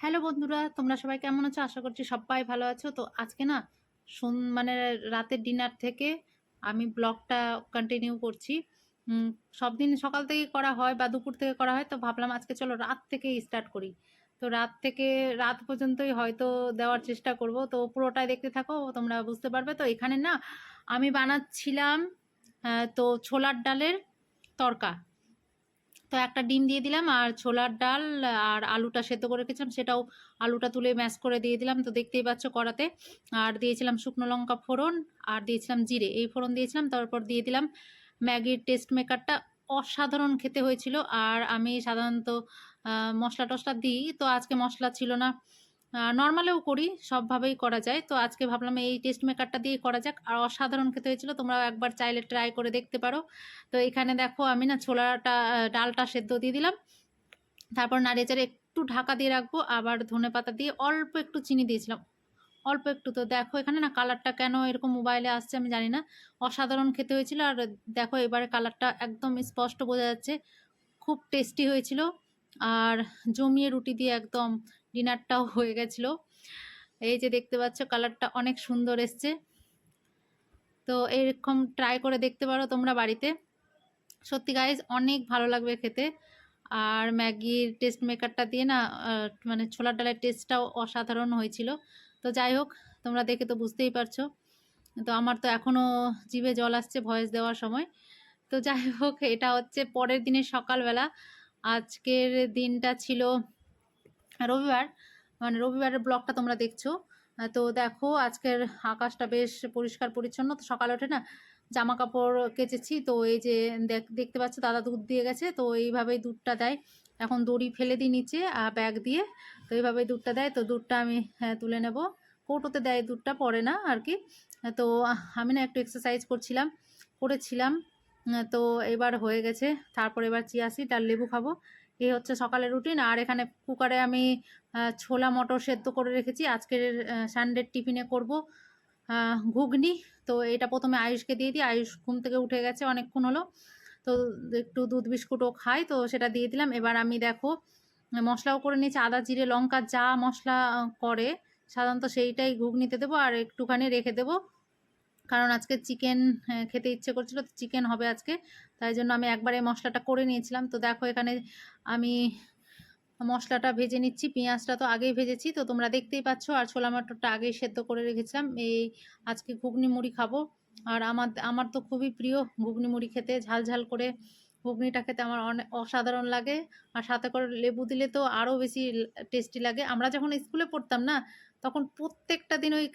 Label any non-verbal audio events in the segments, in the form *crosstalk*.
Hello বন্ধুরা, তোমরা সবাই কেমন আছো? আশা করছি সবাই ভালো আছো। তো আজকে না, সন মানে রাতের ডিনার থেকে আমি ব্লগটা কন্টিনিউ করছি। সব দিন সকাল থেকে করা হয় বা দুপুর থেকে করা হয়, তো ভাবলাম আজকে চলো রাত থেকেই স্টার্ট করি। তো রাত থেকে রাত পর্যন্তই হয়তো দেওয়ার চেষ্টা করব। তো পুরোটাই দেখতে থাকো, তোমরা বুঝতে পারবে। তো এখানে না, আমি বানাচ্ছিলাম তো ছোলার ডালের তরকা। তো একটা ডিম দিয়ে দিলাম, আর ছোলার ডাল আর আলুটা সেদ্ধ করে রেখেছিলাম। সেটাও আলুটা তুলে ম্যাশ করে দিয়ে দিলাম। তো দেখতেই পাচ্ছ কড়াতে। আর দিয়েছিলাম শুকনো লঙ্কা ফোড়ন, আর দিয়েছিলাম জিরে। এই ফোড়ন দিয়েছিলাম, তারপর দিয়ে দিলাম ম্যাগির টেস্ট মেকারটা অসাধারণ খেতে হয়েছিল। আর আমি সাধারণত মশলা টশলা দিই। তো আজকে মশলা ছিল না। নর্মালেও করি, সবভাবেই করা যায়। তো আজকে ভাবলাম এই টেস্ট মেকারটা দিয়ে করা যাক। আর অসাধারণ খেতে হয়েছিল তোমরাও একবার চাইলে ট্রাই করে দেখতে পারো। তো এখানে দেখো, আমি না ছোলাটা ডালটা সেদ্ধ দিয়ে দিলাম। তারপর নাড়িয়ে একটু ঢাকা দিয়ে রাখব। আবার ধনে পাতা দিয়ে অল্প একটু চিনি দিয়েছিলাম। অল্প একটু তো। দেখো এখানে না কালারটা কেন এরকম মোবাইলে আসছে আমি জানি না। অসাধারণ খেতে হয়েছিল আর দেখো এবারে কালারটা একদম স্পষ্ট বোঝা যাচ্ছে। খুব টেস্টি হয়েছিল আর জমিয়ে রুটি দিয়ে একদম ডিনারটাও *laughs* হয়ে গেছিল। এই যে দেখতে পাচ্ছ কালারটা অনেক সুন্দর এসছে। তো এরকম ট্রাই করে দেখতে পারো তোমরা বাড়িতে। সত্যি গাইজ অনেক ভালো লাগবে খেতে। আর ম্যাগির টেস্ট মেকারটা দিয়ে না মানে ছোলার ডালের টেস্টটাও অসাধারণ হয়েছিল। তো যাই হোক, তোমরা দেখে তো বুঝতেই পারছ। তো আমার তো এখনও জিভে জল আসছে ভয়েস দেওয়ার সময়। তো যাই হোক, এটা হচ্ছে পরের দিনের সকালবেলা। আজকের দিনটা ছিল রবিবার মানে রবিবারের ব্লগটা তোমরা দেখছ। তো দেখো, আজকের আকাশটা বেশ পরিষ্কার পরিচ্ছন্ন। তো সকালে ওঠে না জামা কাপড় কেচেছি। তো এই যে দেখ- দেখতে পাচ্ছ, দাদা দুধ দিয়ে গেছে। তো এইভাবেই দুধটা দেয়। এখন দড়ি ফেলে দিই নিচে আর ব্যাগ দিয়ে। তো এইভাবে দুধটা দেয় তো দুধটা আমি হ্যাঁ, তুলে নেব। কৌটোতে দেয় দুধটা পড়ে না আর কি। তো আমি না একটু এক্সারসাইজ করছিলাম করেছিলাম। তো এবার হয়ে গেছে তারপর এবার চিয়াসি তার লেবু খাব। এই হচ্ছে সকালের রুটিন আর এখানে কুকারে আমি ছোলা মটর সেদ্ধ করে রেখেছি। আজকের সানডের টিফিনে করব ঘুগনি। তো এটা প্রথমে আয়ুষকে দিয়ে দিই। আয়ুষ ঘুম থেকে উঠে গেছে অনেকক্ষণ হলো। তো একটু দুধ বিস্কুটও খাই, তো সেটা দিয়ে দিলাম। এবার আমি দেখো, মশলাও করে নিয়েছি, আদা, জিরে, লঙ্কা, যা মশলা করে সাধারণত সেইটাই ঘুগনিতে দেবো আর একটুখানি রেখে দেবো। কারণ আজকে চিকেন খেতে ইচ্ছে করছিল, তো চিকেন হবে আজকে। তাই জন্য আমি একবারে মশলাটা করে নিয়েছিলাম। তো দেখো, এখানে আমি মশলাটা ভেজে নিচ্ছি, পেঁয়াজটা তো আগেই ভেজেছি, তো তোমরা দেখতেই পাচ্ছ, আর ছোলা মটরটা আগেই সেদ্ধ করে রেখেছিলাম। এই আজকে ঘুগনি মুড়ি খাব। আর আমার আমার তো খুবই প্রিয় ঘুগনি মুড়ি খেতে। ঝাল ঝাল করে ঘুগনিটা খেতে আমার অনেক অসাধারণ লাগে। আর সাথে করে লেবু দিলে তো আরও বেশি টেস্টি লাগে। আমরা যখন স্কুলে পড়তাম না, তখন প্রত্যেকটা দিন ওই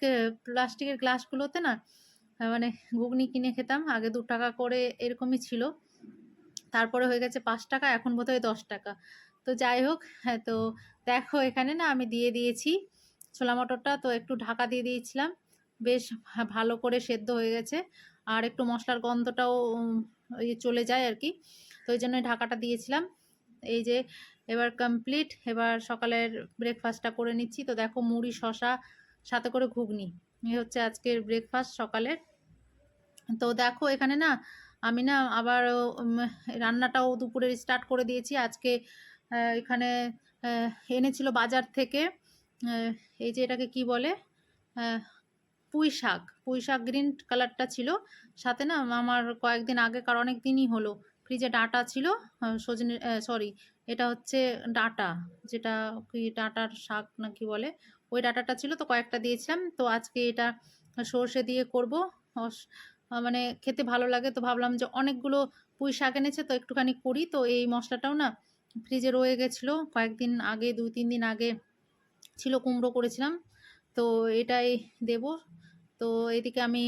প্লাস্টিকের গ্লাসগুলোতে না মানে ঘুগনি কিনে খেতাম। আগে দু টাকা করে এরকমই ছিল। তারপরে হয়ে গেছে পাঁচ টাকা, এখন বোধহয় দশ টাকা। তো যাই হোক হ্যাঁ তো দেখো এখানে না আমি দিয়ে দিয়েছি ছোলা মটরটা। তো একটু ঢাকা দিয়ে দিয়েছিলাম। বেশ ভালো করে সেদ্ধ হয়ে গেছে। আর একটু মশলার গন্ধটাও চলে যায় আর কি। তো ওই জন্য ঢাকাটা দিয়েছিলাম। এই যে এবার কমপ্লিট এবার সকালের ব্রেকফাস্টটা করে নিচ্ছি। তো দেখো মুড়ি শশা সাথে করে ঘুগনি। এই হচ্ছে আজকের ব্রেকফাস্ট সকালের। তো দেখো এখানে না, আমি না আবার রান্নাটাও দুপুরের স্টার্ট করে দিয়েছি। আজকে এখানে এনেছিল বাজার থেকে এই যে এটাকে কি বলে পুঁই শাক পুঁই শাক গ্রিন কালারটা ছিল। সাথে না আমার কয়েকদিন আগেকার অনেক দিনই হলো ফ্রিজে ডাঁটা ছিল সজনে সরি এটা হচ্ছে ডাঁটা, যেটা কি ডাঁটার শাক না কি বলে, ওই ডাঁটাটা ছিল, তো কয়েকটা দিয়েছিলাম। তো আজকে এটা সর্ষে দিয়ে করব। মানে খেতে ভালো লাগে, তো ভাবলাম যে অনেকগুলো পুঁই শাক এনেছে, তো একটুখানি করি। তো এই মশলাটাও না ফ্রিজে রয়ে গেছিল। কয়েকদিন আগে, দুই, তিন দিন আগে ছিল, কুমড়ো করেছিলাম। তো এটাই দেব। তো এদিকে আমি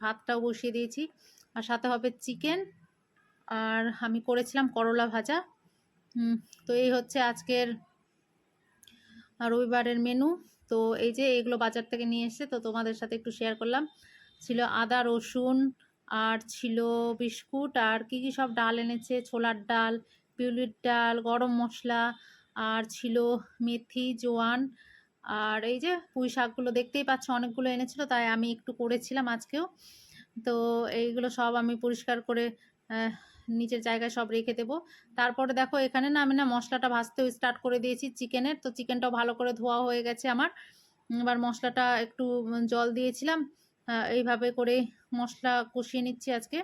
ভাতটাও বসিয়ে দিয়েছি। আর সাথে হবে চিকেন। আর আমি করেছিলাম করলা ভাজা। তো এই হচ্ছে আজকের রবিবারের মেনু তো এই যে এগুলো বাজার থেকে নিয়ে এসেছে, তো তোমাদের সাথে একটু শেয়ার করলাম। ছিল আদা, রসুন, আর ছিল বিস্কুট। আর কি কি সব ডাল এনেছে? ছোলার ডাল, বিউলির ডাল, গরম মশলা। আর ছিল মেথি, জোয়ান। আর এই যে পুঁই শাকগুলো দেখতেই পাচ্ছ, অনেকগুলো এনেছিল, তাই আমি একটু করেছিলাম আজকেও। তো এইগুলো সব আমি পরিষ্কার করে নিচের জায়গায় সব রেখে দেবো। তারপরে দেখো, এখানে না আমি না মশলাটা ভাজতেও স্টার্ট করে দিয়েছি চিকেনের তো চিকেনটাও ভালো করে ধোয়া হয়ে গেছে আমার। এবার মশলাটা একটু জল দিয়েছিলাম। এইভাবে করে মশলা কষিয়ে নিচ্ছি আজকে।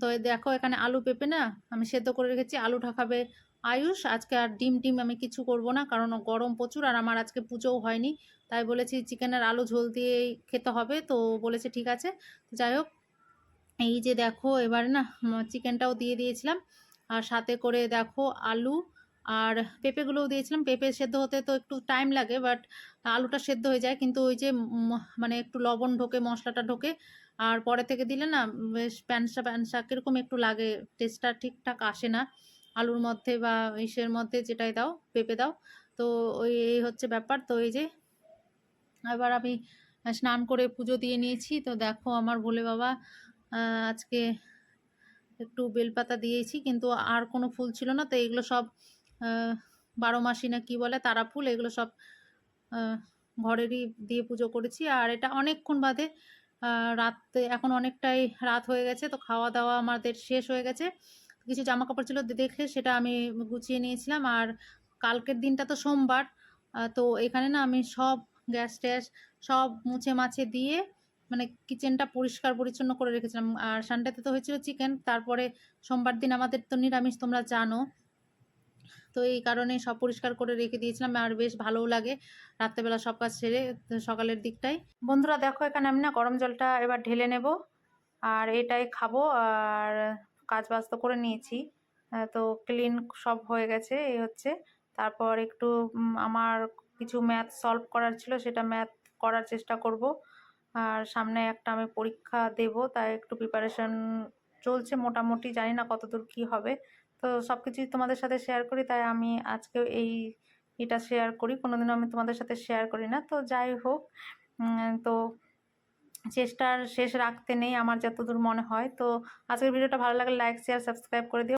তো দেখো, এখানে আলু পেঁপে না আমি সেদ্ধ করে রেখেছি। আলুটা খাবে আয়ুষ, আজকে আর ডিম টিম আমি কিছু করব না, কারণ গরম প্রচুর আর আমার আজকে পুজোও হয়নি। তাই বলেছি চিকেনের আলু ঝোল দিয়েই খেতে হবে, তো বলেছে ঠিক আছে। যাই হোক, এই যে দেখো, এবারে না চিকেনটাও দিয়ে দিয়েছিলাম। আর সাথে করে দেখো আলু আর পেঁপেগুলোও দিয়েছিলাম। পেঁপে সেদ্ধ হতে তো একটু টাইম লাগে বাট আলুটা সেদ্ধ হয়ে যায়। কিন্তু ওই যে মানে একটু লবণ ঢোকে, মশলাটা ঢোকে, আর পরে থেকে দিলে না, বেশ প্যানসা প্যানসা, কীরকম একটু লাগে টেস্টটা ঠিকঠাক আসে না। আলুর মধ্যে বা ইসের মধ্যে যেটাই দাও, পেঁপে দাও। তো ওই, এই হচ্ছে ব্যাপার। তো এই যে, এবার আমি স্নান করে পুজো দিয়ে নিয়েছি। তো দেখো আমার ভোলে বাবা আজকে একটু বেলপাতা দিয়েছি, কিন্তু আর কোনো ফুল ছিল না। তো এগুলো সব বারো মাসি না কি বলে, তারা ফুল, এগুলো সব ঘরেরই দিয়ে পুজো করেছি। আর এটা অনেকক্ষণ বাদে রাতে এখন অনেকটাই রাত হয়ে গেছে। তো খাওয়া দাওয়া আমাদের শেষ হয়ে গেছে। কিছু জামা কাপড় ছিল দেখে সেটা আমি গুছিয়ে নিয়েছিলাম। আর কালকের দিনটা তো সোমবার তো এখানে না আমি সব গ্যাস ট্যাস সব মুছে মাছে দিয়ে মানে কিচেনটা পরিষ্কার পরিচ্ছন্ন করে রেখেছিলাম। আর সানডেতে তো হয়েছিল চিকেন তারপরে সোমবার দিন আমাদের তো নিরামিষ, তোমরা জানো। তো এই কারণে সব পরিষ্কার করে রেখে দিয়েছিলাম, আর বেশ ভালোও লাগে রাত্রেবেলা সব কাজ সেরে সকালের দিকটাই। বন্ধুরা, দেখো এখানে আমি না গরম জলটা এবার ঢেলে নেব, আর এটাই খাব। আর কাজ বাজ তো করে নিয়েছি। তো ক্লিন সব হয়ে গেছে, এই হচ্ছে। তারপর একটু আমার কিছু ম্যাথ সলভ করার ছিল, সেটা ম্যাথ করার চেষ্টা করব। আর সামনে একটা আমি পরীক্ষা দেব, তাই একটু প্রিপারেশন চলছে মোটামুটি, জানি না কতদূর কি হবে। তো সব কিছুই তোমাদের সাথে শেয়ার করি, তাই আমি আজকে এই, এটা শেয়ার করি। কোনোদিনও আমি তোমাদের সাথে শেয়ার করি না। তো যাই হোক তো চেষ্টার শেষ রাখতে নেই আমার যতদূর মনে হয়। তো আজকের ভিডিওটা ভালো লাগলে লাইক শেয়ার সাবস্ক্রাইব করে দিও।